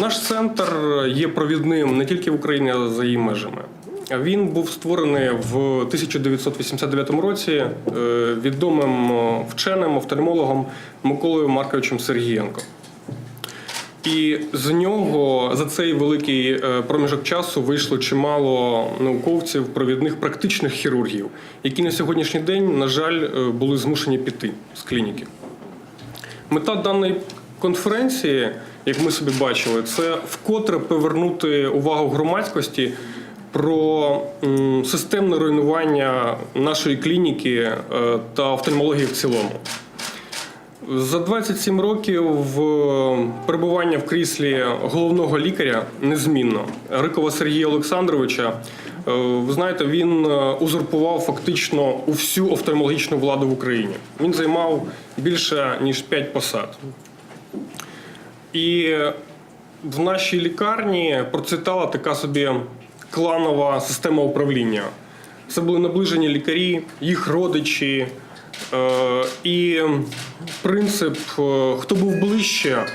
Наш центр є провідним не тільки в Україні, а за її межами. Він був створений в 1989 році е, відомим вченим офтальмологом Миколою Марковичем Сергієнко. І з нього за цей великий е, проміжок часу вийшло чимало науковців, провідних практичних хірургів, які на сьогоднішній день, на жаль, е, були змушені піти з клініки. Мета даної конференції, як ми собі бачили, це вкотре повернути увагу громадськості про системне руйнування нашої клініки е, та офтальмології в цілому. За 27 років перебування в кріслі головного лікаря незмінно Рикова Сергія Олександровича. е, Ви знаєте, він е, узурпував фактично усю офтальмологічну владу в Україні. Він займав більше ніж 5 посад. І в нашій лікарні процвітала така собі кланова система управління. Це були наближені лікарі, їх родичі. Е, І принцип, е, хто був ближче,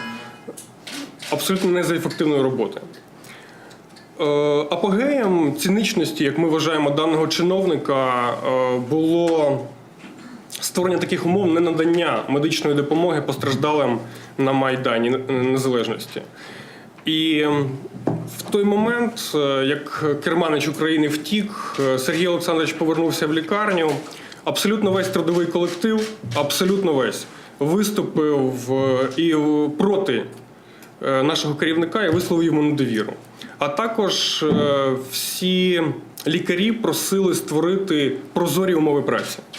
абсолютно не за ефективної роботи. Е, Апогеєм ціничності, як ми вважаємо, даного чиновника було створення таких умов ненадання медичної допомоги постраждалим на Майдані Незалежності. І в той момент, е, як керманич України втік, е, Сергій Олександрович повернувся в лікарню. Абсолютно весь трудовий колектив, абсолютно весь виступив е, і е, проти е, нашого керівника і висловив йому недовіру. А також е, всі лікарі просили створити прозорі умови праці.